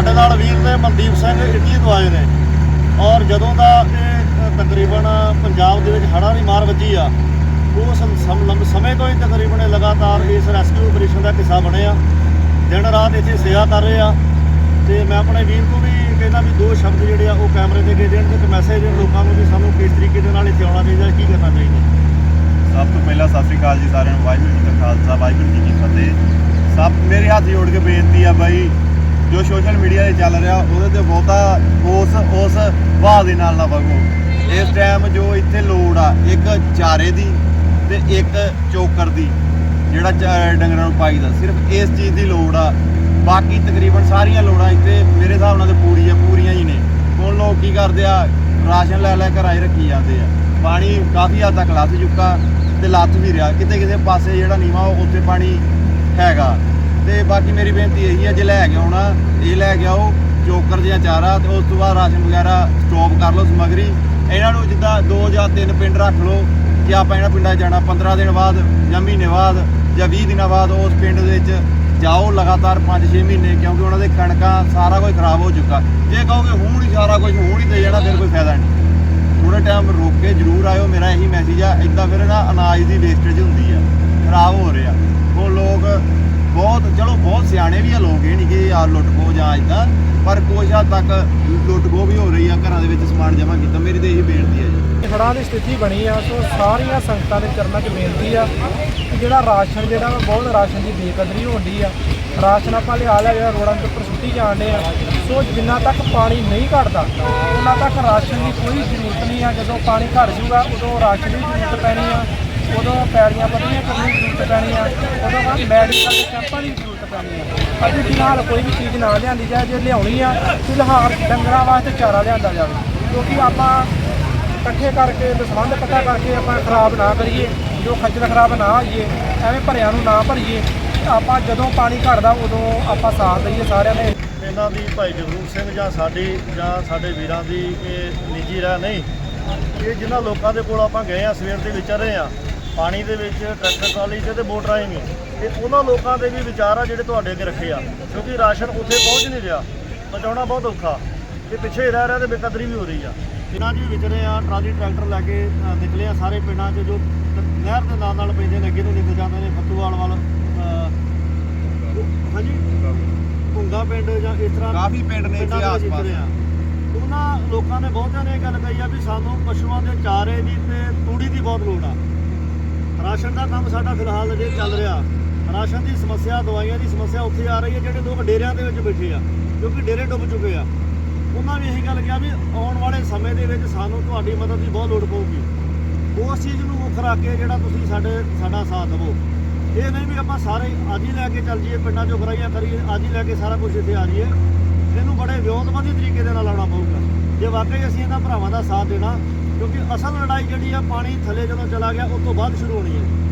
ਸਾਡੇ ਨਾਲ ਵੀਰ ਨੇ, ਮਨਦੀਪ ਸਿੰਘ ਇੱਡੀ ਤੋਂ ਆਏ ਨੇ। ਔਰ ਜਦੋਂ ਦਾ ਇਹ ਤਕਰੀਬਨ ਪੰਜਾਬ ਦੇ ਵਿੱਚ ਹੜ੍ਹਾਂ ਦੀ ਮਾਰ ਵੱਜੀ ਆ ਉਸ ਲੰਬੇ ਸਮੇਂ ਤੋਂ ਹੀ ਤਕਰੀਬਨ ਇਹ ਲਗਾਤਾਰ ਇਸ ਰੈਸਕਿਊ ਆਪਰੇਸ਼ਨ ਦਾ ਹਿੱਸਾ ਬਣੇ ਆ। ਦਿਨ ਰਾਤ ਇੱਥੇ ਸੇਵਾ ਕਰ ਰਹੇ ਆ। ਤੇ ਮੈਂ ਆਪਣੇ ਵੀਰ ਨੂੰ ਵੀ ਕਹਿੰਦਾ ਵੀ ਦੋ ਸ਼ਬਦ ਜਿਹੜੇ ਆ, ਉਹ ਕੈਮਰੇ ਤੇ ਦੇ ਦੇਣ ਤੇ ਇੱਕ ਮੈਸੇਜ ਦੇਣ। ਲੋਕਾਂ ਨੂੰ ਵੀ ਸਾਨੂੰ ਕਿਸ ਤਰੀਕੇ ਦੇ ਨਾਲ ਇੱਥੇ ਆਉਣਾ ਚਾਹੀਦਾ ਕੀ ਕਰਨਾ ਚਾਹੀਦਾ ਸਭ ਤੋਂ ਪਹਿਲਾਂ ਸਤਿ ਸ੍ਰੀ ਅਕਾਲ ਜੀ ਸਾਰਿਆਂ ਨੂੰ। ਵਾਹਿਗੁਰੂ ਜੀ ਕਾ ਖਾਲਸਾ, ਵਾਹਿਗੁਰੂ ਜੀ ਕੀ ਫਤਿਹ। ਸਭ ਮੇਰੇ ਹੱਥ ਜੋੜ ਕੇ ਬੇਨਤੀ ਆ ਬਾਈ ਜੋ ਸੋਸ਼ਲ ਮੀਡੀਆ ਤੇ ਚੱਲ ਰਿਹਾ, ਉਹਦੇ ਤੇ ਬਹੁਤਾ ਉਸ ਉਸ ਵਾਹ ਦੇ ਨਾਲ ਨਾ ਵਗੋ। ਇਸ ਟਾਈਮ ਜੋ ਇੱਥੇ ਲੋੜ ਆ, ਇੱਕ ਚਾਰੇ ਦੀ ਤੇ ਇੱਕ ਚੋਕਰ ਦੀ, ਜਿਹੜਾ ਚ- ਡੰਗਰਾਂ ਨੂੰ ਪਾਈਦਾ ਸਿਰਫ ਇਸ ਚੀਜ਼ ਦੀ ਲੋੜ ਆ। ਬਾਕੀ ਤਕਰੀਬਨ ਸਾਰੀਆਂ ਲੋੜਾਂ ਇੱਥੇ ਮੇਰੇ ਹਿਸਾਬ ਨਾਲ ਤੇ ਪੂਰੀ ਆ ਪੂਰੀਆਂ ਹੀ ਨੇ। ਹੁਣ ਲੋਕ ਕੀ ਕਰਦੇ ਆ, ਰਾਸ਼ਨ ਲੈ ਲੈ ਘਰਾਂ 'ਚ ਰੱਖੀ ਜਾਂਦੇ ਆ। ਪਾਣੀ ਕਾਫੀ ਹੱਦ ਤੱਕ ਲੱਥ ਚੁੱਕਾ ਤੇ ਲੱਥ ਵੀ ਰਿਹਾ। ਕਿਤੇ ਕਿਸੇ ਪਾਸੇ ਜਿਹੜਾ ਨੀਵਾ, ਉੱਥੇ ਪਾਣੀ ਹੈਗਾ। ਤੇ ਬਾਕੀ ਮੇਰੀ ਬੇਨਤੀ ਇਹੀ ਹੈ, ਜੇ ਲੈ ਕੇ ਆਉਣਾ, ਇਹ ਲੈ ਕੇ ਆਓ ਚੋਕਰ ਜਿਹਾ ਚਾਰਾ, ਤੇ ਉਸ ਤੋਂ ਬਾਅਦ ਰਾਸ਼ਨ ਵਗੈਰਾ ਸਟਾਪ ਕਰ ਲਓ ਸਮਗਰੀ। ਇਹਨਾਂ ਨੂੰ ਜਿੱਦਾਂ ਦੋ ਜਾਂ ਤਿੰਨ ਪਿੰਡ ਰੱਖ ਲਓ, ਕਿ ਆਪਾਂ ਇਹਨਾਂ ਪਿੰਡਾਂ 'ਚ ਜਾਣਾ 15 ਦਿਨ ਬਾਅਦ ਜਾਂ ਮਹੀਨੇ ਬਾਅਦ ਜਾਂ 20 ਦਿਨਾਂ ਬਾਅਦ ਉਸ ਪਿੰਡ ਦੇ ਵਿੱਚ ਜਾਓ ਲਗਾਤਾਰ 5-6 ਮਹੀਨੇ, ਕਿਉਂਕਿ ਉਹਨਾਂ ਦੇ ਕਣਕਾਂ ਸਾਰਾ ਕੁਝ ਖਰਾਬ ਹੋ ਚੁੱਕਾ। ਜੇ ਕਹੋਗੇ ਹੁਣ ਹੀ ਸਾਰਾ ਕੁਝ ਹੁਣ ਹੀ ਦੇ ਜਾਣਾ, ਫਿਰ ਕੋਈ ਫਾਇਦਾ ਨਹੀਂ। ਥੋੜਾ ਟਾਈਮ ਰੁਕ ਕੇ ਜਰੂਰ ਆਇਓ, ਮੇਰਾ ਇਹੀ ਮੈਸੇਜ ਆ ਇਦਾਂ ਫਿਰ ਨਾ ਅਨਾਜ ਦੀ ਵੇਸਟੇਜ ਹੁੰਦੀ ਆ, ਖਰਾਬ ਹੋ ਰਿਹਾ। ਉਹ ਲੋਕ ਬਹੁਤ, ਚਲੋ ਬਹੁਤ ਸਿਆਣੇ ਵੀ ਆ ਲੋਕ, ਇਹ ਨਹੀਂ ਕਿ ਯਾਰ ਲੁੱਟ ਖੋ ਜਾਂ ਇਦਾਂ ਪਰ ਕੁਝ ਹੱਦ ਤੱਕ ਲੁੱਟ ਖੋ ਵੀ ਹੋ ਰਹੀ ਆ, ਘਰਾਂ ਦੇ ਵਿੱਚ ਸਮਾਨ ਜਮ੍ਹਾਂ ਕੀਤਾ। ਮੇਰੀ ਤਾਂ ਇਹੀ ਬੇਨਤੀ ਹੈ ਜੀ। ਹੜ੍ਹਾਂ ਦੀ ਸਥਿਤੀ ਬਣੀ ਆ, ਸੋ ਸਾਰੀਆਂ ਸੰਗਤਾਂ ਦੇ ਚਰਨਾਂ 'ਚ ਬੇਨਤੀ ਆ ਕਿ ਜਿਹੜਾ ਰਾਸ਼ਨ ਜਿਹੜਾ ਵਾ, ਬਹੁਤ ਰਾਸ਼ਨ ਦੀ ਬੇਕਦਰੀ ਹੁੰਦੀ ਆ। ਰਾਸ਼ਨ ਆਪਾਂ ਲਿਆ ਲਿਆ, ਜਿਹੜਾ ਰੋਡਾਂ ਦੇ ਉੱਪਰ ਸੁੱਟੀ ਜਾਂਦੇ ਆ। ਸੋ ਜਿੰਨਾ ਤੱਕ ਪਾਣੀ ਨਹੀਂ ਘਟਦਾ, ਉਹਨਾਂ ਤੱਕ ਰਾਸ਼ਨ ਦੀ ਕੋਈ ਜ਼ਰੂਰਤ ਨਹੀਂ ਆ। ਜਦੋਂ ਪਾਣੀ ਘਟ ਜੂਗਾ ਉਦੋਂ ਰਾਸ਼ਨ ਦੀ ਜ਼ਰੂਰਤ ਪੈਣੀ ਆ। ਉਦੋਂ ਪੈੜੀਆਂ ਬੰਨੀਆਂ ਕਰਨ ਦੀ ਜ਼ਰੂਰਤ ਪੈਣੀ ਆ। ਉਦੋਂ ਬਾਅਦ ਮੈਡੀਕਲ ਦੇ ਕੈਂਪਾਂ ਦੀ ਜ਼ਰੂਰਤ ਪੈਣੀ ਆ। ਅੱਜ ਫਿਲਹਾਲ ਕੋਈ ਵੀ ਚੀਜ਼ ਨਾ ਲਿਆਂਦੀ ਜਾਏ, ਜੇ ਲਿਆਉਣੀ ਆ, ਫਿਲਹਾਲ ਡੰਗਰਾਂ ਵਾਸਤੇ ਚਾਰਾ ਲਿਆਂਦਾ ਜਾਵੇ। ਕਿਉਂਕਿ ਆਪਾਂ ਇਕੱਠੇ ਕਰਕੇ ਤੇ ਇਕੱਠਾ ਕਰਕੇ ਆਪਾਂ ਖਰਾਬ ਨਾ ਕਰੀਏ, ਜੋ ਖੱਜਲ ਖਰਾਬ ਨਾ ਹੋਈਏ, ਐਵੇਂ ਭਰਿਆਂ ਨੂੰ ਨਾ ਭਰੀਏ, ਆਪਾਂ ਜਦੋਂ ਪਾਣੀ ਘਟਦਾ, ਉਦੋਂ ਆਪਾਂ ਸਾਥ ਦਈਏ ਸਾਰਿਆਂ ਨੇ। ਇਹਨਾਂ ਦੀ ਭਾਈ ਜਗਰੂਪ ਸਿੰਘ ਜਾਂ ਸਾਡੀ, ਜਾਂ ਸਾਡੇ ਵੀਰਾਂ ਦੀ ਇਹ ਨਿੱਜੀ ਰਾਹ ਨਹੀਂ। ਇਹ ਜਿਨ੍ਹਾਂ ਲੋਕਾਂ ਦੇ ਕੋਲ ਆਪਾਂ ਗਏ ਆ, ਸਵੇਰ ਦੇ ਵਿਚਰ ਰਹੇ ਆ ਪਾਣੀ ਦੇ ਵਿੱਚ ਟਰੈਕਟਰ ਟਰਾਲੀ ਤੇ ਤੇ ਬੋਟ ਰਾਹੀਂ ਵੀ ਇਹ ਉਹਨਾਂ ਲੋਕਾਂ ਦੇ ਵੀ ਵਿਚਾਰ ਆ ਜਿਹੜੇ ਤੁਹਾਡੇ ਅੱਗੇ ਰੱਖੇ ਆ ਕਿਉਂਕਿ ਰਾਸ਼ਨ ਉੱਥੇ ਪਹੁੰਚ ਨਹੀਂ ਰਿਹਾ। ਪਹੁੰਚਾਉਣਾ ਬਹੁਤ ਔਖਾ। ਇਹ ਪਿੱਛੇ ਰਹਿ ਰਿਹਾ ਤੇ ਬੇਕਦਰੀ ਵੀ ਹੋ ਰਹੀ ਆ। ਇਹਨਾਂ ਵੀ ਵਿਚਰੇ ਆ ਟਰਾਲੀ ਟਰੈਕਟਰ ਲੈ ਕੇ ਨਿਕਲੇ ਆ ਸਾਰੇ ਪਿੰਡਾਂ 'ਚ ਜੋ ਤ- ਨਹਿਰ ਦੇ ਨਾਲ ਨਾਲ ਪੈਂਦੇ ਨੇ ਅੱਗੇ ਨੂੰ ਨਿਕਲ ਜਾਂਦੇ ਨੇ ਫੱਤੂਵਾਲ ਵੱਲ ਹਾਂਜੀ? ਭੁੰਗਾ ਪਿੰਡ ਜਾਂ ਇਸ ਤਰ੍ਹਾਂ ਕਾਫੀ ਪਿੰਡ ਨੇ ਇੱਥੇ ਆਸ-ਪਾਸ। ਉਹਨਾਂ ਲੋਕਾਂ ਨੇ ਬਹੁਤਿਆਂ ਨੇ ਇਹ ਗੱਲ ਕਹੀ ਆ ਵੀ ਸਾਨੂੰ ਪਸ਼ੂਆਂ ਦੇ ਚਾਰੇ ਦੀ ਤੇ ਤੂੜੀ ਦੀ ਬਹੁਤ ਲੋੜ ਆ। ਰਾਸ਼ਨ ਦਾ ਕੰਮ ਸਾਡਾ ਫਿਲਹਾਲ ਅਜੇ ਚੱਲ ਰਿਹਾ। ਰਾਸ਼ਨ ਦੀ ਸਮੱਸਿਆ, ਦਵਾਈਆਂ ਦੀ ਸਮੱਸਿਆ ਉੱਥੇ ਆ ਰਹੀ ਹੈ, ਜਿਹੜੇ ਲੋਕ ਡੇਰਿਆਂ ਦੇ ਵਿੱਚ ਬੈਠੇ ਆ, ਕਿਉਂਕਿ ਡੇਰੇ ਡੁੱਬ ਚੁੱਕੇ ਆ। ਉਹਨਾਂ ਨੇ ਇਹੀ ਗੱਲ ਕਿਹਾ ਵੀ ਆਉਣ ਵਾਲੇ ਸਮੇਂ ਦੇ ਵਿੱਚ ਸਾਨੂੰ ਤੁਹਾਡੀ ਮਦਦ ਦੀ ਬਹੁਤ ਲੋੜ ਪਊਗੀ। ਉਸ ਚੀਜ਼ ਨੂੰ ਮੁੱਖ ਰੱਖ ਕੇ ਜਿਹੜਾ ਤੁਸੀਂ ਸਾਡੇ, ਸਾਡਾ ਸਾਥ ਦਿਵੋ। ਇਹ ਨਹੀਂ ਵੀ ਆਪਾਂ ਸਾਰੇ ਅੱਜ ਹੀ ਲੈ ਕੇ ਚੱਲ ਜਾਈਏ, ਪਿੰਡਾਂ 'ਚੋਂ ਗਰਾਈਆਂ ਕਰੀਏ, ਅੱਜ ਹੀ ਲੈ ਕੇ ਸਾਰਾ ਕੁਝ ਇੱਥੇ ਆ ਜਾਈਏ। ਇਹਨੂੰ ਬੜੇ ਵਿਉਂਤਬੰਦੀ ਤਰੀਕੇ ਦੇ ਨਾਲ ਲਾਉਣਾ ਪਊਗਾ। ਜੇ ਵਾਕਈ ਅਸੀਂ ਇਹਨਾਂ ਭਰਾਵਾਂ ਦਾ ਸਾਥ ਦੇਣਾ ਕਿਉਂਕਿ ਅਸਲ ਲੜਾਈ ਜਿਹੜੀ ਆ, ਪਾਣੀ ਥੱਲੇ ਜਦੋਂ ਚਲਾ ਗਿਆ, ਉਸ ਤੋਂ ਬਾਅਦ ਸ਼ੁਰੂ ਹੋਣੀ ਹੈ।